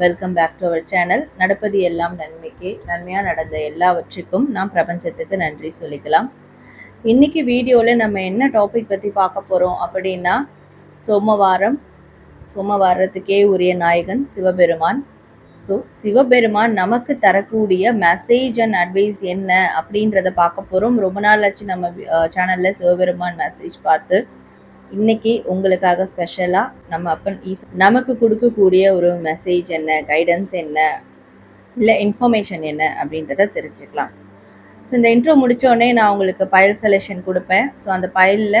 Welcome back to our channel நடப்பது எல்லாம் நன்மைக்கு. நன்மையாக நடந்த எல்லாவற்றுக்கும் நாம் பிரபஞ்சத்துக்கு நன்றி சொல்லிக்கலாம். இன்னைக்கு வீடியோவில் நம்ம என்ன டாபிக் பற்றி பார்க்க போகிறோம் அப்படின்னா சோமவாரம். சோமவாரத்துக்கே உரிய நாயகன் சிவபெருமான். ஸோ சிவபெருமான் நமக்கு தரக்கூடிய மெசேஜ் அண்ட் அட்வைஸ் என்ன அப்படின்றத பார்க்க போகிறோம் ரொம்ப நாள் ஆச்சு நம்ம சேனலில் சிவபெருமான் மெசேஜ் பார்த்து. இன்னைக்கு உங்களுக்காக ஸ்பெஷலாக நம்ம அப்பன் ஈஸ் நமக்கு கொடுக்கக்கூடிய ஒரு மெசேஜ் என்ன கைடன்ஸ் என்ன இல்லை இன்ஃபர்மேஷன் என்ன அப்படின்றத தெரிஞ்சுக்கலாம். ஸோ இந்த இன்ட்ரோ முடித்தோடனே நான் உங்களுக்கு பயல் செலெக்ஷன் கொடுப்பேன். ஸோ அந்த பயலில்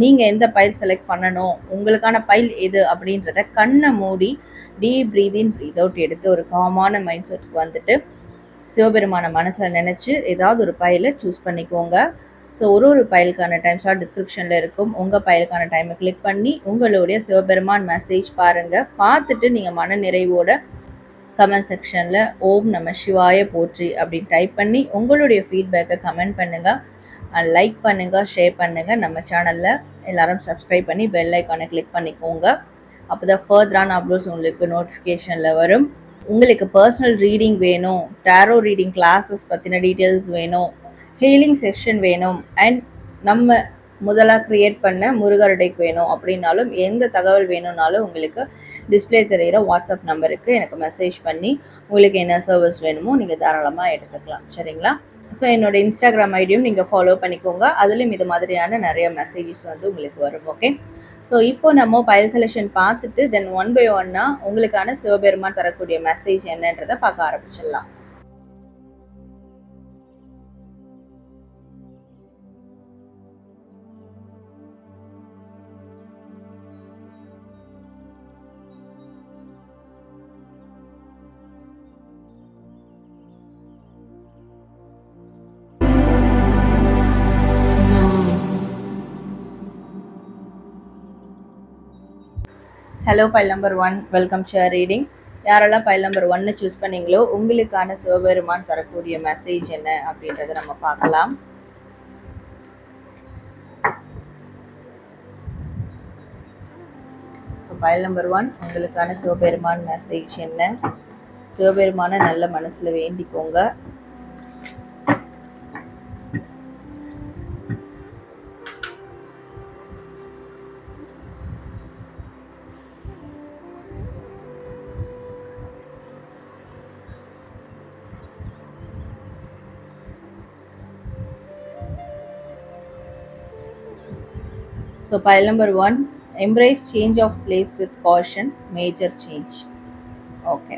நீங்கள் எந்த பயல் செலக்ட் பண்ணணும் உங்களுக்கான பயல் எது அப்படின்றத கண்ணை மூடி deep breath in breathe out எடுத்து ஒரு காமான மைண்ட் செட்டுக்கு வந்துட்டு சிவபெருமான மனசில் நினச்சி ஏதாவது ஒரு பயிலை சூஸ் பண்ணிக்கோங்க. ஸோ ஒரு ஒரு பயலுக்கான டைம் ஷார்ட் டிஸ்கிரிப்ஷனில் இருக்கும். உங்கள் பயலுக்கான டைமை கிளிக் பண்ணி உங்களுடைய சிவபெருமான் மெசேஜ் பாருங்கள் பார்த்துட்டு நீங்கள் மன நிறைவோட கமெண்ட் செக்ஷனில் ஓம் நம சிவாய போற்றி அப்படின்னு டைப் பண்ணி உங்களுடைய ஃபீட்பேக்கை கமெண்ட் பண்ணுங்கள் லைக் பண்ணுங்கள் ஷேர் பண்ணுங்கள் நம்ம சேனலில் எல்லாரும் சப்ஸ்கிரைப் பண்ணி பெல் ஐக்கானை கிளிக் பண்ணிக்கோங்க. அப்போ தான் ஃபர்தரான அப்லோட்ஸ் உங்களுக்கு நோட்டிஃபிகேஷனில் வரும். உங்களுக்கு பர்சனல் ரீடிங் வேணும். டேரோ ரீடிங் கிளாஸஸ் பற்றின டீட்டெயில்ஸ் வேணும். ஹீலிங் செக்ஷன் வேணும். அண்ட் நம்ம முதலாக க்ரியேட் பண்ண முருகருடைக்கு வேணும் அப்படின்னாலும் எந்த தகவல் வேணும்னாலும் உங்களுக்கு டிஸ்பிளே தெரிகிற வாட்ஸ்அப் நம்பருக்கு எனக்கு மெசேஜ் பண்ணி உங்களுக்கு என்ன சர்வீஸ் வேணுமோ நீங்கள் தாராளமாக எடுத்துக்கலாம். சரிங்களா? ஸோ என்னோட இன்ஸ்டாகிராம் ஐடியும் நீங்கள் ஃபாலோ பண்ணிக்கோங்க. அதுலேயும் இது மாதிரியான நிறைய மெசேஜஸ் வந்து உங்களுக்கு வரும் ஓகே ஸோ இப்போ நம்ம பயல் செலெக்ஷன் பார்த்துட்டு தென் ஒன் பை ஒன்னாக உங்களுக்கான சிவபெருமான் தரக்கூடிய மெசேஜ் என்னன்றதை பார்க்க ஆரம்பிச்சிடலாம். Hello file number one welcome share reading யாரெல்லாம் பைல் நம்பர் ஒன்னு சூஸ் பண்ணீங்களோ உங்களுக்கான சிவபெருமான் தரக்கூடிய மெசேஜ் என்ன அப்படின்றத நம்ம பார்க்கலாம். ஸோ பைல் நம்பர் ஒன் உங்களுக்கான சிவபெருமான் மெசேஜ் என்ன? சிவபெருமான நல்ல மனசில் வேண்டிக்கோங்க. So pile number one, embrace change of place with caution, major change. Okay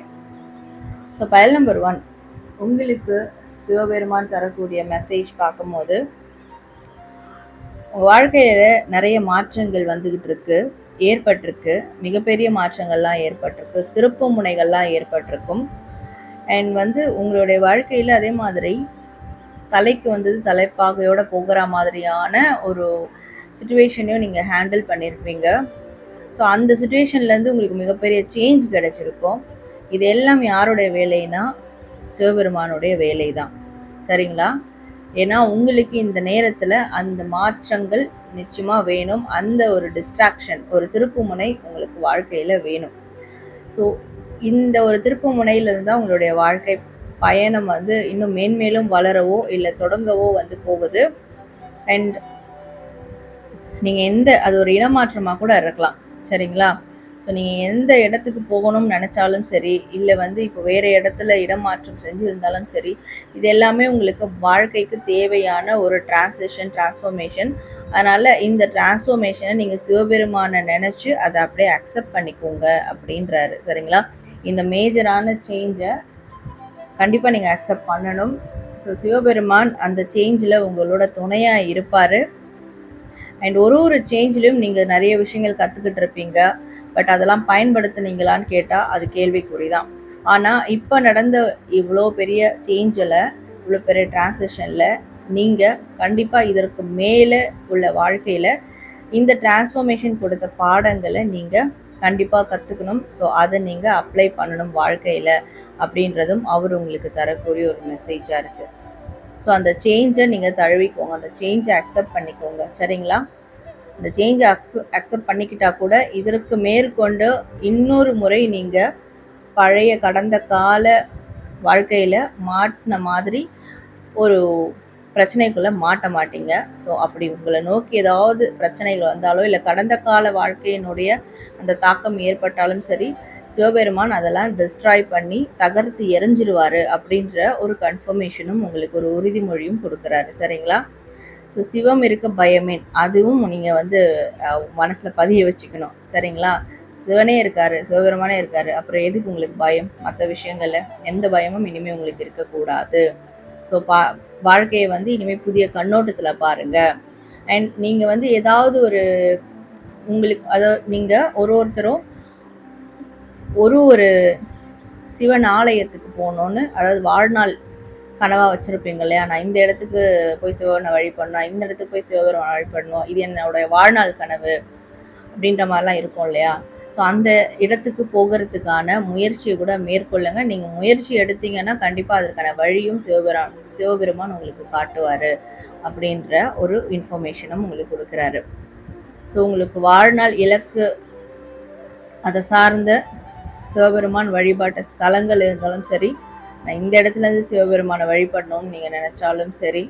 so file number one உங்களுக்கு சிவபெருமான் தரக்கூடிய மெசேஜ் பார்க்கும்போது உங்கள் வாழ்க்கையில் நிறைய மாற்றங்கள் வந்துக்கிட்டு இருக்கு ஏற்பட்டிருக்கு மிகப்பெரிய மாற்றங்கள்லாம் ஏற்பட்டிருக்கு திருப்பு முனைகள்லாம் ஏற்பட்டிருக்கும் அண்ட் வந்து உங்களுடைய வாழ்க்கையில் அதே மாதிரி தலைக்கு வந்தது தலைப்பாகையோட போகிற மாதிரியான ஒரு சுச்சுவேஷனையும் நீங்கள் ஹேண்டில் பண்ணியிருப்பீங்க ஸோ அந்த சுச்சுவேஷன்லேருந்து உங்களுக்கு மிகப்பெரிய சேஞ்ச் கிடச்சிருக்கும். இது எல்லாம் யாருடைய வேலைனா சிவபெருமானுடைய வேலை தான் சரிங்களா? ஏன்னா உங்களுக்கு இந்த நேரத்தில் அந்த மாற்றங்கள் நிச்சயமாக வேணும். அந்த ஒரு டிஸ்ட்ராக்ஷன் ஒரு திருப்புமுனை உங்களுக்கு வாழ்க்கையில் வேணும். ஸோ இந்த ஒரு திருப்புமுனையிலிருந்து தான் உங்களுடைய வாழ்க்கை பயணம் வந்து இன்னும் மேன்மேலும் வளரவோ இல்லை தொடங்கவோ வந்து போகுது. அண்ட் நீங்கள் எந்த அது ஒரு இடமாற்றமாக கூட இருக்கலாம் சரிங்களா? ஸோ நீங்கள் எந்த இடத்துக்கு போகணும்னு நினச்சாலும் சரி இல்லை வந்து இப்போ வேறு இடத்துல இடமாற்றம் செஞ்சுருந்தாலும் சரி இது எல்லாமே உங்களுக்கு வாழ்க்கைக்கு தேவையான ஒரு டிரான்சிஷன் டிரான்ஸ்ஃபர்மேஷன் அதனால் இந்த டிரான்ஸ்ஃபர்மேஷனை நீங்கள் சிவபெருமானை நினச்சி அதை அப்படியே அக்செப்ட் பண்ணிக்கோங்க அப்படின்றாரு சரிங்களா? இந்த மேஜரான சேஞ்சை கண்டிப்பாக நீங்கள் அக்செப்ட் பண்ணணும். ஸோ சிவபெருமான் அந்த சேஞ்சில் உங்களோட துணையாக இருப்பார். அண்ட் ஒரு ஒரு சேஞ்சிலும் நீங்கள் நிறைய விஷயங்கள் கற்றுக்கிட்டு இருப்பீங்க. பட் அதெல்லாம் பயன்படுத்துனீங்களான்னு கேட்டால் அது கேள்விக்குறி தான் ஆனால் இப்போ நடந்த இவ்வளோ பெரிய சேஞ்சில் இவ்வளோ பெரிய டிரான்சிஷனில் நீங்கள் கண்டிப்பாக இதற்கு மேலே உள்ள வாழ்க்கையில் இந்த டிரான்ஸ்ஃபர்மேஷன் கொடுத்த பாடங்களை நீங்கள் கண்டிப்பாக கற்றுக்கணும் ஸோ அதை நீங்கள் அப்ளை பண்ணணும் வாழ்க்கையில் அப்படின்றதும் அவர் உங்களுக்கு தரக்கூடிய ஒரு மெசேஜாக இருக்குது ஸோ அந்த சேஞ்சை நீங்கள் தழுவிக்கோங்க. அந்த சேஞ்சை அக்செப்ட் பண்ணிக்கோங்க. சரிங்களா? அந்த சேஞ்சை அக்ஸ் அக்செப்ட் பண்ணிக்கிட்டா கூட இதற்கு மேற்கொண்டு இன்னொரு முறை நீங்கள் பழைய கடந்த கால வாழ்க்கையில் மாட்டின மாதிரி ஒரு பிரச்சனைக்குள்ளே மாட்ட மாட்டீங்க. ஸோ அப்படி உங்களை நோக்கி ஏதாவது பிரச்சனைகள் வந்தாலோ இல்லை கடந்த கால வாழ்க்கையினுடைய அந்த தாக்கம் ஏற்பட்டாலும் சரி சிவபெருமான் அதெல்லாம் டிஸ்ட்ராய் பண்ணி தகர்த்து எரிஞ்சிருவார் அப்படின்ற ஒரு கன்ஃபர்மேஷனும் உங்களுக்கு ஒரு உறுதிமொழியும் கொடுக்குறாரு. சரிங்களா? ஸோ சிவம் இருக்க பயமேன் அதுவும் நீங்கள் வந்து மனசில் பதிய வச்சுக்கணும். சரிங்களா? சிவனே இருக்காரு சிவபெருமானே இருக்காரு. அப்புறம் எதுக்கு உங்களுக்கு பயம்? மற்ற விஷயங்களில் எந்த பயமும் இனிமேல் உங்களுக்கு இருக்கக்கூடாது. ஸோ பா வாழ்க்கையை வந்து இனிமேல் புதிய கண்ணோட்டத்தில் பாருங்கள் அண்ட் நீங்கள் வந்து ஏதாவது ஒரு உங்களுக்கு அதாவது நீங்கள் ஒரு ஒருத்தரும் ஒரு ஒரு சிவன் ஆலயத்துக்கு போகணுன்னு அதாவது வாழ்நாள் கனவாக வச்சுருப்பீங்க இல்லையா? நான் இந்த இடத்துக்கு போய் சிவனை வழிபடணும் இந்த இடத்துக்கு போய் சிவபெருமானை வழிபடணும் இது என்னோடய வாழ்நாள் கனவு அப்படின்ற மாதிரிலாம் இருக்கும் இல்லையா? ஸோ அந்த இடத்துக்கு போகிறதுக்கான முயற்சியை கூட மேற்கொள்ளுங்க. நீங்கள் முயற்சி எடுத்தீங்கன்னா கண்டிப்பாக அதற்கான வழியும் சிவபெருமான் சிவபெருமான் உங்களுக்கு காட்டுவார் அப்படின்ற ஒரு இன்ஃபர்மேஷனும் உங்களுக்கு கொடுக்குறாரு. ஸோ உங்களுக்கு வாழ்நாள் இலக்கு அதை சார்ந்த சிவபெருமான் வழிபாட்ட ஸ்தலங்கள் இருந்தாலும் சரி நான் இந்த இடத்துல இருந்து சிவபெருமானை வழிபடணும்னு நீங்கள் நினச்சாலும் சரி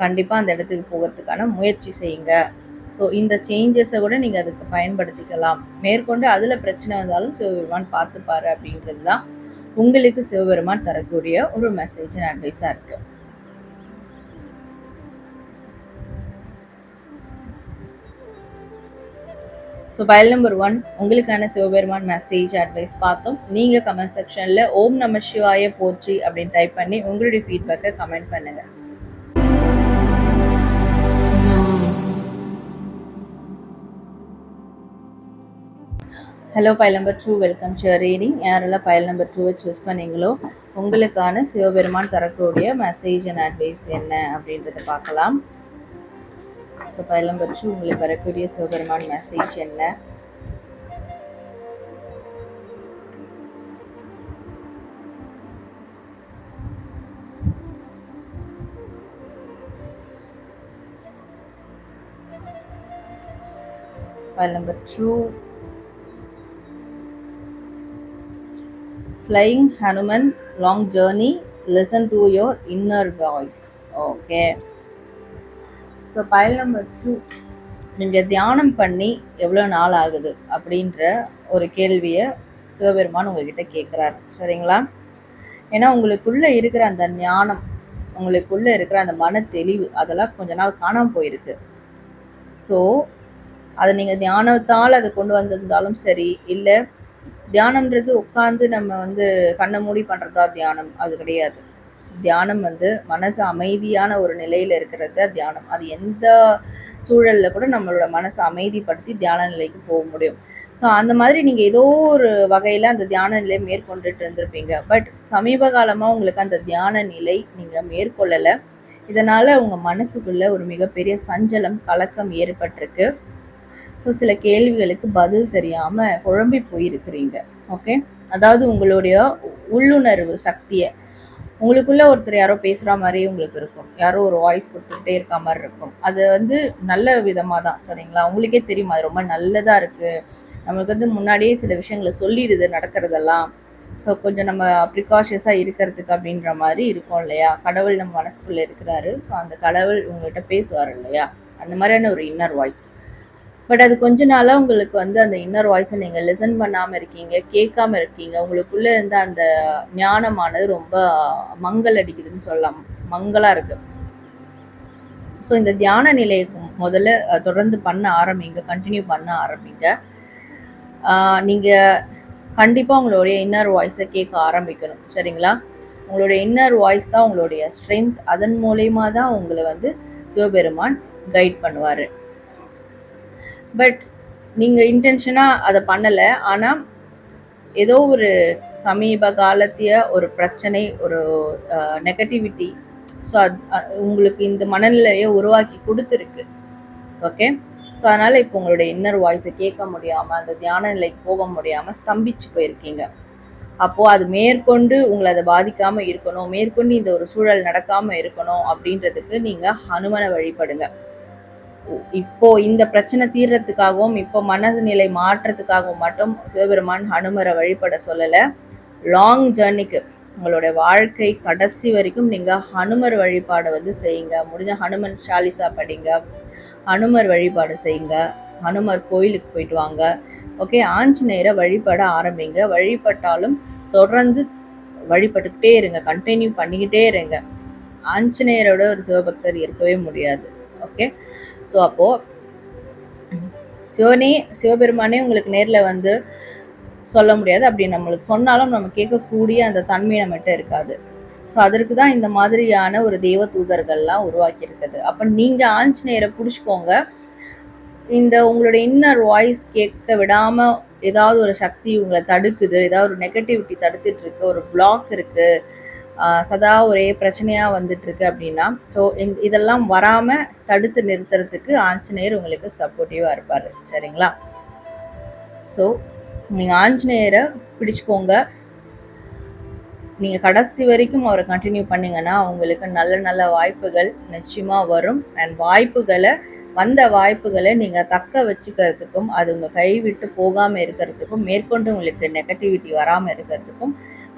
கண்டிப்பாக அந்த இடத்துக்கு போகிறதுக்கான முயற்சி செய்யுங்க. ஸோ இந்த சேஞ்சஸை கூட நீங்கள் அதுக்கு பயன்படுத்திக்கலாம். மேற்கொண்டு அதில் பிரச்சனை வந்தாலும் சிவபெருமான் பார்த்துப்பாரு அப்படின்றது தான் உங்களுக்கு சிவபெருமான் தரக்கூடிய ஒரு மெசேஜ் அட்வைஸாக இருக்குது ஸோ பயல் நம்பர் ஒன் உங்களுக்கான சிவபெருமான் மெசேஜ் அட்வைஸ் பார்த்தோம். நீங்கள் கமெண்ட் செக்ஷனில் ஓம் நம சிவாய போற்றி அப்படின்னு டைப் பண்ணி உங்களுடைய ஃபீட்பேக்கை கமெண்ட் பண்ணுங்கள் hello file number two welcome share reading யாரெல்லாம் பயல் நம்பர் டூவை சூஸ் பண்ணீங்களோ உங்களுக்கான சிவபெருமான் தரக்கூடிய மெசேஜ் அண்ட் அட்வைஸ் என்ன அப்படின்றத பார்க்கலாம். ஸோ பயல் நம்பர் டூ உங்களுக்கு வரக்கூடிய சிவபெருமான் மெசேஜ் என்ன File number two Flying Hanuman long journey. Listen to your inner voice. Okay. So file number two நீங்கள் தியானம் பண்ணி எவ்வளோ நாள் ஆகுது அப்படின்ற ஒரு கேள்வியை சிவபெருமான் உங்ககிட்ட கேட்குறாரு சரிங்களா? ஏன்னா உங்களுக்குள்ளே இருக்கிற அந்த ஞானம் உங்களுக்குள்ளே இருக்கிற அந்த மன தெளிவு அதெல்லாம் கொஞ்ச நாள் காணாமல் போயிருக்கு. ஸோ அதை நீங்கள் தியானத்தால் அதை கொண்டு வந்திருந்தாலும் சரி இல்லை தியானம்ன்றது உட்காந்து நம்ம வந்து கண்ணை மூடி பண்ணுறதா தியானம் அது கிடையாது. தியானம் வந்து மனசு அமைதியான ஒரு நிலையில் இருக்கிறது தான் தியானம். அது எந்த சூழலில் கூட நம்மளோட மனசை அமைதிப்படுத்தி தியான நிலைக்கு போக முடியும். ஸோ அந்த மாதிரி நீங்கள் ஏதோ ஒரு வகையில் அந்த தியான நிலையை மேற்கொண்டுட்டு இருந்திருப்பீங்க. பட் சமீப காலமாக உங்களுக்கு அந்த தியான நிலை நீங்கள் மேற்கொள்ளலை. இதனால் உங்கள் மனசுக்குள்ளே ஒரு மிகப்பெரிய சஞ்சலம் கலக்கம் ஏற்பட்டிருக்கு. ஸோ சில கேள்விகளுக்கு பதில் தெரியாமல் குழம்பி போயிருக்கிறீங்க. ஓகே அதாவது உங்களுடைய உள்ளுணர்வு சக்தியை உங்களுக்குள்ள ஒருத்தர் யாரோ பேசுகிற மாதிரி உங்களுக்கு இருக்கும். யாரோ ஒரு வாய்ஸ் கொடுத்துக்கிட்டே இருக்க மாதிரி இருக்கும். அது வந்து நல்ல விதமாக தான் சரிங்களா? உங்களுக்கே தெரியும் அது ரொம்ப நல்லதாக இருக்குது நம்மளுக்கு வந்து முன்னாடியே சில விஷயங்களை சொல்லிடுது நடக்கிறதெல்லாம். ஸோ கொஞ்சம் நம்ம ப்ரிகாஷியஸாக இருக்கிறதுக்கு அப்படின்ற மாதிரி இருக்கும் இல்லையா? கடவுள் நம்ம மனசுக்குள்ளே இருக்கிறாரு. ஸோ அந்த கடவுள் உங்கள்கிட்ட பேசுவார் இல்லையா? அந்த மாதிரியான ஒரு இன்னர் வாய்ஸ் பட் அது கொஞ்ச நாளாக உங்களுக்கு வந்து அந்த இன்னர் வாய்ஸை நீங்கள் லிசன் பண்ணாமல் இருக்கீங்க கேட்காம இருக்கீங்க. உங்களுக்குள்ளே இருந்த அந்த ஞானமானது ரொம்ப மங்கள் அடிக்குதுன்னு சொல்லலாம். மங்களாக இருக்குது ஸோ இந்த தியான நிலையை முதல்ல தொடர்ந்து பண்ண ஆரம்பிங்க. கண்டினியூ பண்ண ஆரம்பிங்க. நீங்கள் கண்டிப்பாக உங்களுடைய இன்னர் வாய்ஸை கேட்க ஆரம்பிக்கணும். சரிங்களா? உங்களுடைய இன்னர் வாய்ஸ் தான் உங்களுடைய ஸ்ட்ரென்த் அதன் மூலயமா தான் உங்களை வந்து சிவபெருமான் கைட் பண்ணுவார். பட் நீங்கள் இன்டென்ஷனாக அதை பண்ணலை. ஆனால் ஏதோ ஒரு சமீப காலத்திய ஒரு பிரச்சனை ஒரு நெகட்டிவிட்டி ஸோ அது உங்களுக்கு இந்த மனநிலையை உருவாக்கி கொடுத்துருக்கு. ஓகே ஸோ அதனால் இப்போ உங்களுடைய இன்னர் வாய்ஸை கேட்க முடியாமல் அந்த தியான நிலைக்கு போக முடியாமல் ஸ்தம்பிச்சு போயிருக்கீங்க. அப்போது அது மேற்கொண்டு உங்களை அதை பாதிக்காமல் இருக்கணும் மேற்கொண்டு இந்த ஒரு சூழல் நடக்காமல் இருக்கணும் அப்படின்றதுக்கு நீங்கள் ஹனுமனை வழிபடுங்க. இப்போ இந்த பிரச்சனை தீர்றதுக்காகவும் இப்போ மனநிலை மாற்றத்துக்காகவும் மட்டும் சிவபெருமான் ஹனுமரை வழிபட சொல்லலை. லாங் ஜேர்னிக்கு உங்களுடைய வாழ்க்கை கடைசி வரைக்கும் நீங்கள் ஹனுமர் வழிபாடு வந்து செய்யுங்க. முடிஞ்ச ஹனுமன் சாலிசா படிங்க. ஹனுமர் வழிபாடு செய்யுங்க. ஹனுமர் கோயிலுக்கு போயிட்டு வாங்க. ஓகே ஆஞ்சநேயரை வழிபட ஆரம்பிங்க. வழிபட்டாலும் தொடர்ந்து வழிபட்டுக்கிட்டே இருங்க. கண்டினியூ பண்ணிக்கிட்டே இருங்க. ஆஞ்சநேயரோட ஒரு சிவபக்தர் இருக்கவே முடியாது. ஓகே ஸோ அப்போது சிவனே சிவபெருமானே உங்களுக்கு நேரில் வந்து சொல்ல முடியாது. அப்படி நம்மளுக்கு சொன்னாலும் நம்ம கேட்கக்கூடிய அந்த தன்மை நம்மகிட்ட இருக்காது. ஸோ அதற்கு தான் இந்த மாதிரியான ஒரு தெய்வ தூதர்கள்லாம் உருவாக்கியிருக்குது. அப்போ நீங்கள் ஆஞ்சநேயரை பிடிச்சிக்கோங்க. இந்த உங்களோட இன்னர் வாய்ஸ் கேட்க விடாமல் ஏதாவது ஒரு சக்தி உங்களை தடுக்குது. ஏதாவது ஒரு நெகட்டிவிட்டி தடுத்துட்டு இருக்கு ஒரு பிளாக் இருக்கு. சதா ஒரே பிரச்சனையாக வந்துட்டு இருக்கு அப்படின்னா ஸோ இதெல்லாம் வராமல் தடுத்து நிறுத்துறதுக்கு ஆஞ்சநேயர் உங்களுக்கு சப்போர்ட்டிவாக இருப்பார். சரிங்களா? ஸோ நீங்கள் ஆஞ்சநேயரை பிடிச்சிக்கோங்க. நீங்கள் கடைசி வரைக்கும் அவரை கண்டினியூ பண்ணீங்கன்னா உங்களுக்கு நல்ல நல்ல வாய்ப்புகள் நிச்சயமாக வரும். அண்ட் வாய்ப்புகளை வந்த வாய்ப்புகளை நீங்கள் தக்க வச்சுக்கிறதுக்கும் அது உங்கள் கைவிட்டு போகாமல் இருக்கிறதுக்கும் மேற்கொண்டு உங்களுக்கு நெகட்டிவிட்டி வராமல் இருக்கிறதுக்கும்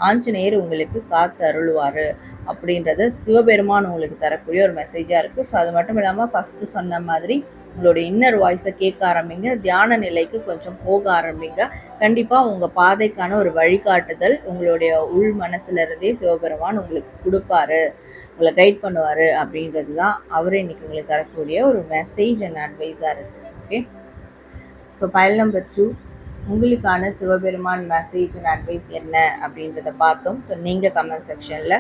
ஆஞ்சநேயர் உங்களுக்கு காத்து அருள்வார் அப்படின்றது சிவபெருமான் உங்களுக்கு தரக்கூடிய ஒரு மெசேஜாக இருக்குது ஸோ அது மட்டும் இல்லாமல் ஃபஸ்ட்டு சொன்ன மாதிரி உங்களோட இன்னர் வாய்ஸை கேட்க ஆரம்பிங்க. தியான நிலைக்கு கொஞ்சம் போக ஆரம்பிங்க. கண்டிப்பாக உங்கள் பாதைக்கான ஒரு வழிகாட்டுதல் உங்களுடைய உள் மனசுல இருந்தே சிவபெருமான் உங்களுக்கு கொடுப்பாரு. உங்களை கைட் பண்ணுவார் அப்படின்றது தான் அவரே இன்னைக்கு உங்களுக்கு தரக்கூடிய ஒரு மெசேஜ் அண்ட் அட்வைஸாக இருக்குது okay so file number two உங்களுக்கான சிவபெருமான் மெசேஜ் அண்ட் அட்வைஸ் என்ன அப்படின்றத பார்த்தோம். ஸோ நீங்கள் கமெண்ட் செக்ஷனில்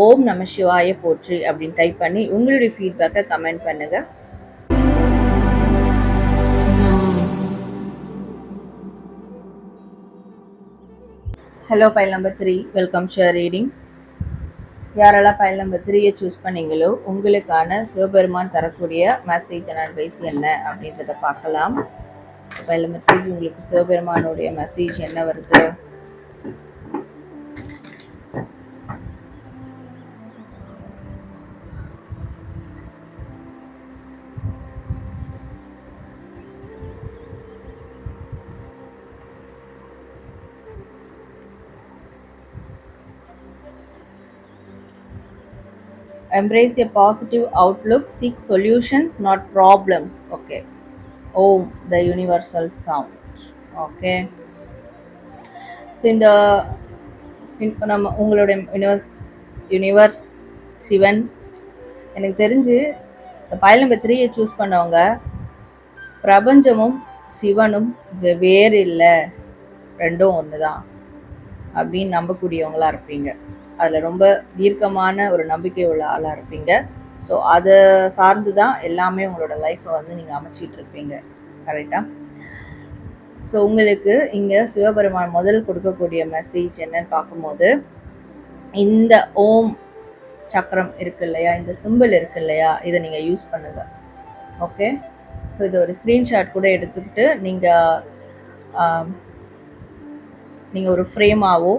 ஓம் நம சிவாய போற்றி அப்படின்னு டைப் பண்ணி உங்களுடைய ஃபீட்பேக்கை கமெண்ட் பண்ணுங்க. Hello file number three welcome share reading யாரெல்லாம் பைல் நம்பர் த்ரீயை சூஸ் பண்ணீங்களோ உங்களுக்கான சிவபெருமான் தரக்கூடிய மெசேஜ் அண்ட் அட்வைஸ் என்ன அப்படின்றத பார்க்கலாம். பைல் நம்பர் த்ரீ உங்களுக்கு சிவபெருமானுடைய மெசேஜ் என்ன வருது embrace a positive outlook seek solutions not problems okay Om the universal sound okay so இந்த நம்ம உங்களுடைய யூனிவர்ஸ் யூனிவர்ஸ் சிவன் எனக்கு தெரிஞ்சு இந்த பயில் நம்பர் த்ரீயை சூஸ் பண்ணவங்க பிரபஞ்சமும் சிவனும் வெவ்வேறு இல்லை. ரெண்டும் ஒன்று தான் அப்படின்னு நம்பக்கூடியவங்களா இருப்பீங்க. அதில் ரொம்ப தீர்க்கமான ஒரு நம்பிக்கை உள்ள ஆளாக இருப்பீங்க. ஸோ அதை சார்ந்து தான் எல்லாமே உங்களோட லைஃப்பை வந்து நீங்கள் அமைச்சிட்டு இருப்பீங்க கரெக்டாக ஸோ உங்களுக்கு இங்கே சிவபெருமான் முதல் கொடுக்கக்கூடிய மெசேஜ் என்னன்னு பார்க்கும்போது இந்த ஓம் சக்கரம் இருக்கு இல்லையா? இந்த சிம்பிள் இருக்கு இல்லையா? இதை நீங்கள் யூஸ் பண்ணுங்க. ஓகே ஸோ இதை ஒரு ஸ்க்ரீன்ஷாட் கூட எடுத்துக்கிட்டு நீங்கள் நீங்கள் ஒரு ஃப்ரேமாவோ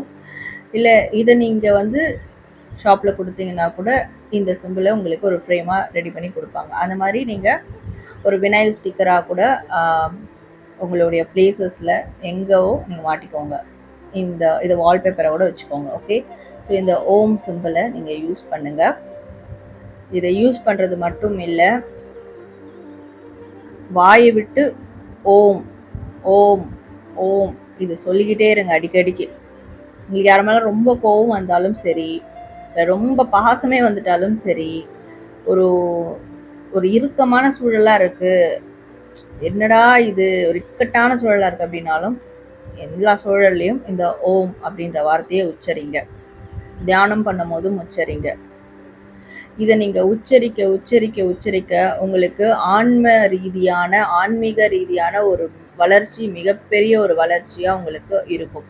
இல்லை இதை நீங்கள் வந்து ஷாப்பில் கொடுத்தீங்கன்னா கூட இந்த சிம்பிளை உங்களுக்கு ஒரு ஃப்ரேமாக ரெடி பண்ணி கொடுப்பாங்க. அந்த மாதிரி நீங்கள் ஒரு வினைல் ஸ்டிக்கராக கூட உங்களுடைய பிளேசஸில் எங்கேவோ நீங்கள் மாட்டிக்கோங்க. இந்த இதை வால்பேப்பரை கூட வச்சுக்கோங்க ஓகே ஸோ இந்த ஓம் சிம்பிளை நீங்கள் யூஸ் பண்ணுங்கள் இதை யூஸ் பண்ணுறது மட்டும் இல்லை வாயை விட்டு ஓம் ஓம் ஓம் இது சொல்லிக்கிட்டே இருங்க அடிக்கடிக்கு. உங்களுக்கு யார் மேலே ரொம்ப கோவம் வந்தாலும் சரி ரொம்ப பாசமே வந்துட்டாலும் சரி ஒரு ஒரு இறுக்கமான சூழலாக இருக்குது என்னடா இது ஒரு இக்கட்டான சூழலாக இருக்குது அப்படின்னாலும் எல்லா சூழல்லையும் இந்த ஓம் அப்படின்ற வார்த்தையை உச்சரிங்க. தியானம் பண்ணும் போதும் உச்சரிங்க. இதை நீங்கள் உச்சரிக்க உச்சரிக்க உச்சரிக்க உங்களுக்கு ஆன்ம ரீதியான ஆன்மீக ரீதியான ஒரு வளர்ச்சி மிகப்பெரிய ஒரு வளர்ச்சியாக உங்களுக்கு இருக்கும்.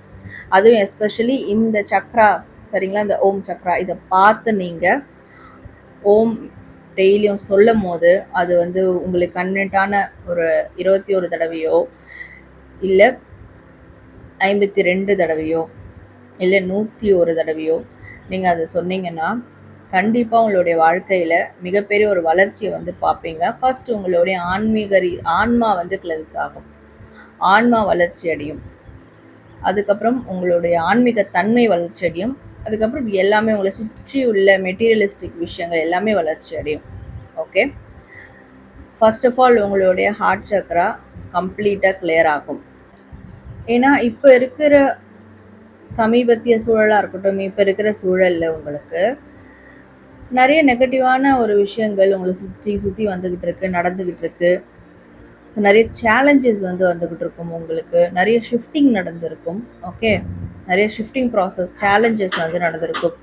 அதுவும் எஸ்பெஷலி இந்த சக்ரா சரிங்களா? இந்த ஓம் சக்ரா இதை பார்த்து நீங்கள் ஓம் டெய்லியும் சொல்லும் போது அது வந்து உங்களுக்கு கன்வென்ட்டான ஒரு இருபத்தி ஒரு தடவையோ இல்லை ஐம்பத்தி ரெண்டு தடவையோ இல்லை நூற்றி ஒரு தடவையோ நீங்கள் அதை சொன்னீங்கன்னா கண்டிப்பாக உங்களுடைய வாழ்க்கையில் மிகப்பெரிய ஒரு வளர்ச்சியை வந்து பார்ப்பீங்க. ஃபர்ஸ்ட் உங்களுடைய ஆன்மீக ரீ ஆன்மா வந்து கிளென்ஸ் ஆகும். ஆன்மா வளர்ச்சி அடையும். அதுக்கப்புறம் உங்களுடைய ஆன்மீக தன்மை வளர்ச்சி அடையும். அதுக்கப்புறம் எல்லாமே உங்களை சுற்றி உள்ள மெட்டீரியலிஸ்டிக் விஷயங்கள் எல்லாமே வளர்ச்சி அடையும். ஓகே ஃபர்ஸ்ட் ஆஃப் ஆல் உங்களுடைய ஹார்ட் சக்ரா கம்ப்ளீட்டாக கிளியர் ஆகும். ஏன்னா இப்போ இருக்கிற சமீபத்திய சூழலாக இருக்கட்டும் இப்போ இருக்கிற சூழலில் உங்களுக்கு நிறைய நெகட்டிவான ஒரு விஷயங்கள் உங்களை சுற்றி சுற்றி வந்துக்கிட்டு இருக்கு நடந்துக்கிட்டு இருக்கு. நிறைய சேலஞ்சஸ் வந்து வந்துக்கிட்டு இருக்கும் உங்களுக்கு. நிறைய ஷிஃப்டிங் நடந்திருக்கும். ஓகே நிறைய ஷிஃப்டிங் ப்ராசஸ் சேலஞ்சஸ் வந்து நடந்திருக்கும்.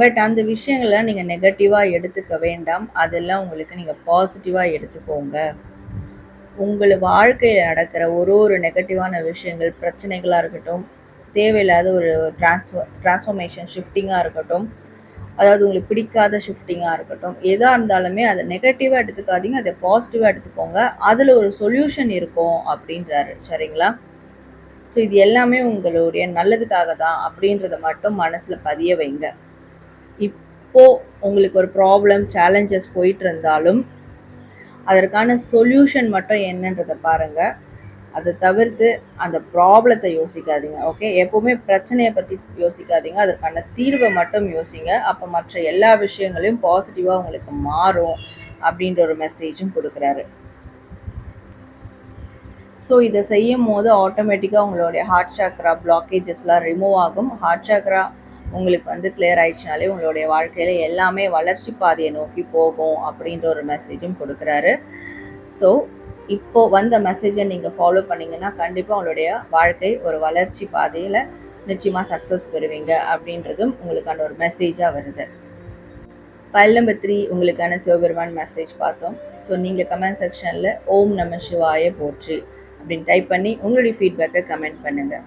பட் அந்த விஷயங்களை நீங்கள் நெகட்டிவாக எடுத்துக்க வேண்டாம். அதெல்லாம் உங்களுக்கு நீங்கள் பாசிட்டிவாக எடுத்துக்கோங்க. உங்கள் வாழ்க்கையில் நடக்கிற ஒரு ஒரு நெகட்டிவான விஷயங்கள் பிரச்சனைகளாக இருக்கட்டும் தேவையில்லாத ஒரு ட்ரான்ஸ்ஃபர் ட்ரான்ஸ்ஃபர்மேஷன் ஷிஃப்டிங்காக இருக்கட்டும் அதாவது உங்களுக்கு பிடிக்காத ஷிஃப்டிங்காக இருக்கட்டும் எதாக இருந்தாலுமே அதை நெகட்டிவாக எடுத்துக்காதீங்க அதை பாசிட்டிவாக எடுத்துக்கோங்க. அதில் ஒரு சொல்யூஷன் இருக்கும் அப்படின்றாரு. சரிங்களா? ஸோ இது எல்லாமே உங்களுடைய நல்லதுக்காக தான் அப்படின்றத மட்டும் மனசில் பதிய வைங்க. இப்போது உங்களுக்கு ஒரு ப்ராப்ளம் சேலஞ்சஸ் போயிட்டு இருந்தாலும் அதற்கான சொல்யூஷன் மட்டும் என்னன்றதை பாருங்கள் அதை தவிர்த்து அந்த ப்ராப்ளத்தை யோசிக்காதீங்க ஓகே எப்போவுமே பிரச்சனையை பற்றி யோசிக்காதீங்க. அதற்கான தீர்வை மட்டும் யோசிங்க. அப்போ மற்ற எல்லா விஷயங்களையும் பாசிட்டிவாக உங்களுக்கு மாறும் அப்படின்ற ஒரு மெசேஜும் கொடுக்குறாரு. ஸோ இதை செய்யும் போது ஆட்டோமேட்டிக்காக உங்களுடைய ஹார்ட் சாக்ரா பிளாக்கேஜஸ்லாம் ரிமூவ் ஆகும். ஹார்ட் சாக்ரா உங்களுக்கு வந்து கிளியர் ஆயிடுச்சுனாலே உங்களுடைய வாழ்க்கையில் எல்லாமே வளர்ச்சி பாதையை நோக்கி போகும் அப்படின்ற ஒரு மெசேஜும் கொடுக்குறாரு. ஸோ இப்போ வந்த மெசேஜை நீங்கள் ஃபாலோ பண்ணிங்கன்னா கண்டிப்பாக உங்களுடைய வாழ்க்கை ஒரு வளர்ச்சி பாதையில் நிச்சயமாக சக்ஸஸ் பெறுவீங்க அப்படின்றதும் உங்களுக்கான ஒரு மெசேஜாக வருது. பல் நம்பர் த்ரீ உங்களுக்கான சிவபெருமான் மெசேஜ் பார்த்தோம். ஸோ நீங்கள் கமெண்ட் செக்ஷனில் ஓம் நம சிவாய போற்றி. அப்படின்னு டைப் பண்ணி உங்களுடைய ஃபீட்பேக்கை கமெண்ட் பண்ணுங்கள்